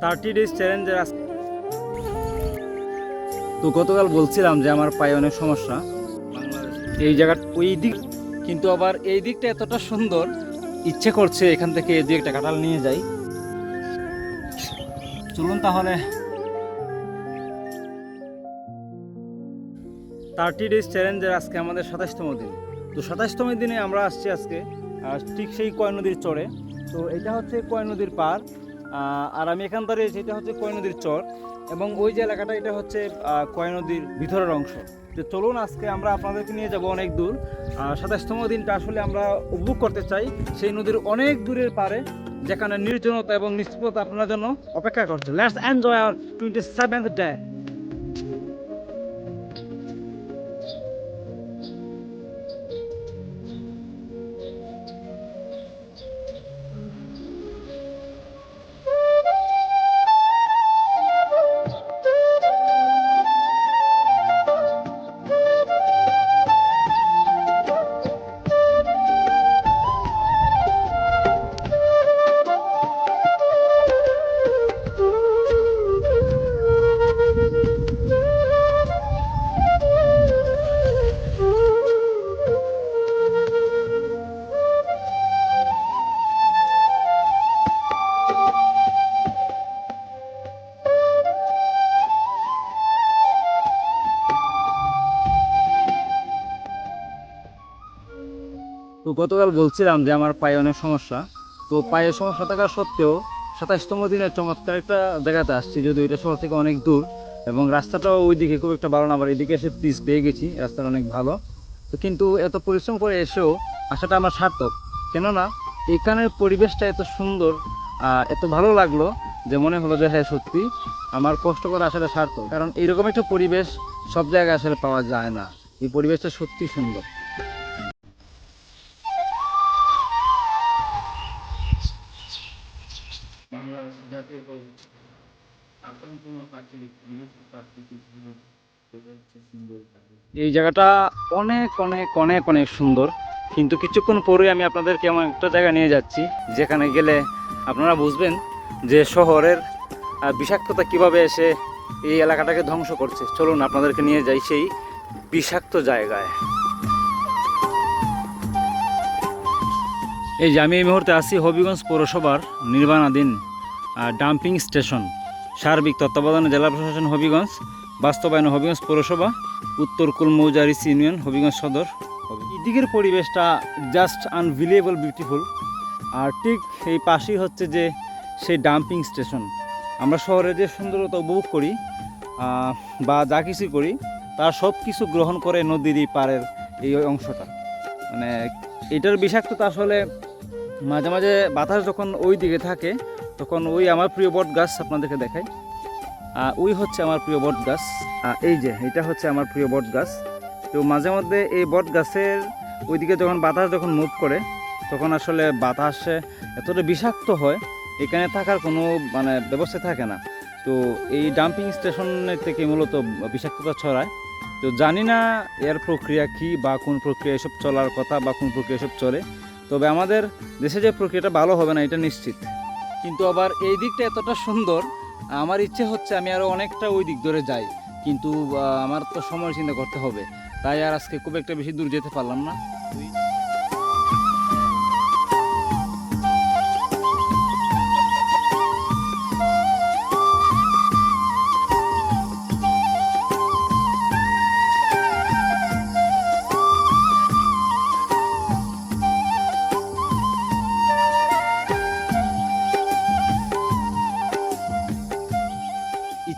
Thirty days চ্যালেঞ্জের তো গতকাল বলছিলাম যে আমার পায়ে অনেক সমস্যা। এই জায়গা ওই দিক কিন্তু আবার এই দিকটা এতটা সুন্দর ইচ্ছে করছে এখান থেকে এই দিকটা কাঁঠাল নিয়ে যাই। চলুন তাহলে। থার্টি ডেজ চ্যালেঞ্জের আজকে আমাদের সাতাশতম দিন। তো সাতাশতম দিনে আমরা আসছি আজকে ঠিক সেই কয় নদীর চরে। তো এটা হচ্ছে কয় নদীর পার। আর আমি এখান দাঁড়িয়েছি এটা হচ্ছে কয় নদীর চর, এবং ওই যে এলাকাটা, এটা হচ্ছে কয় নদীর ভিতরের অংশ। যে চলুন, আজকে আমরা আপনাদেরকে নিয়ে যাব অনেক দূর। সাতাশতম দিনটা আসলে আমরা উপভোগ করতে চাই সেই নদীর অনেক দূরের পারে যেখানে নির্জনতা এবং নিশ্চিততা আপনার জন্য অপেক্ষা করছে let's enjoy our twenty seventh day তো গতকাল বলছিলাম যে আমার পায়ে অনেক সমস্যা। তো পায়ে সমস্যা থাকা সত্ত্বেও সাতাশতম দিনের চমৎকার একটা জায়গাতে আসছি, যদিও এটা শহর থেকে অনেক দূর এবং রাস্তাটাও ওইদিকে খুব একটা ভালো না, আবার এদিকে এসে পিস পেয়ে গেছি, রাস্তাটা অনেক ভালো। তো কিন্তু এত পরিশ্রম করে এসেও আসাটা আমার সার্থক। কেননা এখানের পরিবেশটা এত সুন্দর এত ভালো লাগল যে মনে হলো যে হ্যাঁ সত্যি আমার কষ্ট করে আসাটা সার্থক। কারণ এইরকম একটা পরিবেশ সব জায়গায় আসলে পাওয়া যায় না। এই পরিবেশটা সত্যি সুন্দর। এই জায়গাটা অনেক অনেক অনেক অনেক সুন্দর। কিন্তু কিছুক্ষণ পরে আমি আপনাদেরকে এমন একটা জায়গা নিয়ে যাচ্ছি, যেখানে গেলে আপনারা বুঝবেন যে শহরের বিষাক্ততা কীভাবে এসে এই এলাকাটাকে ধ্বংস করছে। চলুন আপনাদেরকে নিয়ে যাই সেই বিষাক্ত জায়গায়। এই যে আমি এই মুহূর্তে আছি হবিগঞ্জ পৌরসভার নির্মাণাধীন ডাম্পিং স্টেশন। সার্বিক তত্ত্বাবধানে জেলা প্রশাসন হবিগঞ্জ, বাস্তবায়ন হবিগঞ্জ পৌরসভা, উত্তর কুলমৌজারিস ইউনিয়ন হবিগঞ্জ সদর এদিকের পরিবেশটা জাস্ট আনভিলেবল বিউটিফুল আর ঠিক এই পাশেই হচ্ছে যে সেই ডাম্পিং স্টেশন আমরা শহরে যে সুন্দরতা উপভোগ করি বা যা কিছু করি তার সব কিছু গ্রহণ করে নদীর এই পাড়ের এই অংশটা। মানে এটার বিষাক্ততা আসলে মাঝে মাঝে বাতাস যখন ওই দিকে থাকে তখন ওই আমার প্রিয় বট গাছ আপনাদেরকে দেখাই। ওই হচ্ছে আমার প্রিয় বট গাছ। এই যে, এটা হচ্ছে আমার প্রিয় বট গাছ। তো মাঝে মধ্যে এই বট গাছের ওইদিকে যখন বাতাস যখন মুভ করে, তখন আসলে বাতাসে এতটা বিষাক্ত হয়, এখানে থাকার কোনো মানে ব্যবস্থা থাকে না। তো এই ডাম্পিং স্টেশনের থেকে মূলত বিষাক্ততা ছড়ায়। তো জানি না এর প্রক্রিয়া কি বা কোন প্রক্রিয়া এসব চলার কথা বা কোন প্রক্রিয়া এসব চলে। তবে আমাদের দেশে যে প্রক্রিয়াটা ভালো হবে না, এটা নিশ্চিত। কিন্তু আবার এই দিকটা এতটা সুন্দর, আমার ইচ্ছে হচ্ছে আমি আরও অনেকটা ওই দিক ধরে যাই। কিন্তু আমার তো সময় চিন্তা করতে হবে। তাই আর আজকে খুব একটা বেশি দূর যেতে পারলাম না।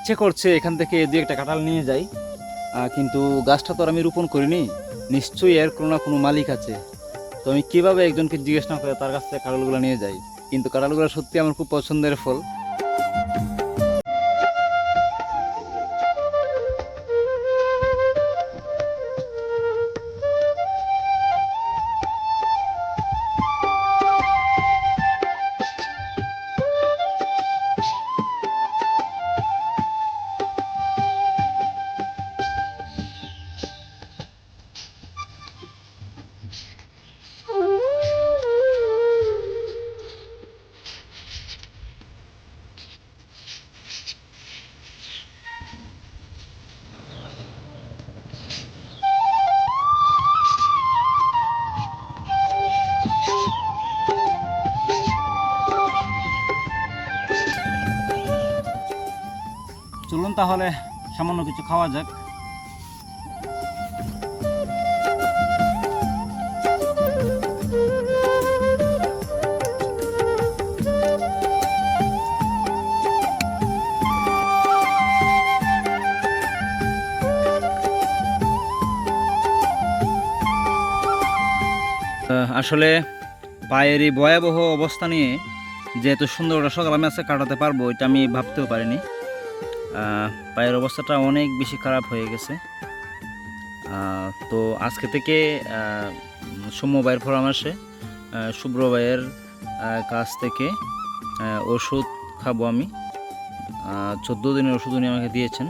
ইচ্ছে করছে এখান থেকে দু একটা কাঁঠাল নিয়ে যাই। কিন্তু গাছটা তো আর আমি রোপণ করিনি। নিশ্চয়ই এর কোনো না কোনো মালিক আছে। তো আমি কীভাবে একজনকে জিজ্ঞেস না করে তার কাছ থেকে কাঁঠালগুলো নিয়ে যাই? কিন্তু কাঁঠালগুলো সত্যি আমার খুব পছন্দের ফল। তাহলে, সামান্য কিছু খাওয়া যাক। আসলে পায়ের ভয়াবহ অবস্থা নিয়ে যে এত সুন্দর একটা সকাল আমি আজকে কাটাতে পারব, এটা আমি ভাবতেও পারিনি। পায়ের অবস্থাটা অনেক বেশি খারাপ হয়ে গেছে। তো আজকে থেকে সৌম্য ভাইয়ের পরামর্শে শুভ্র ভাইয়ের কাছ থেকে ওষুধ খাব আমি। চোদ্দ দিনের ওষুধ উনি আমাকে দিয়েছেন।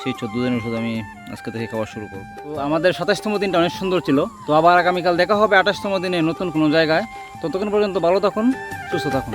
সেই চোদ্দ দিনের ওষুধ আমি আজকে থেকে খাওয়া শুরু করব। তো আমাদের সাতাশতম দিনটা অনেক সুন্দর ছিল। তো আবার আগামীকাল দেখা হবে আঠাশতম দিনে নতুন কোনো জায়গায়। ততক্ষণ পর্যন্ত ভালো থাকুন, সুস্থ থাকুন।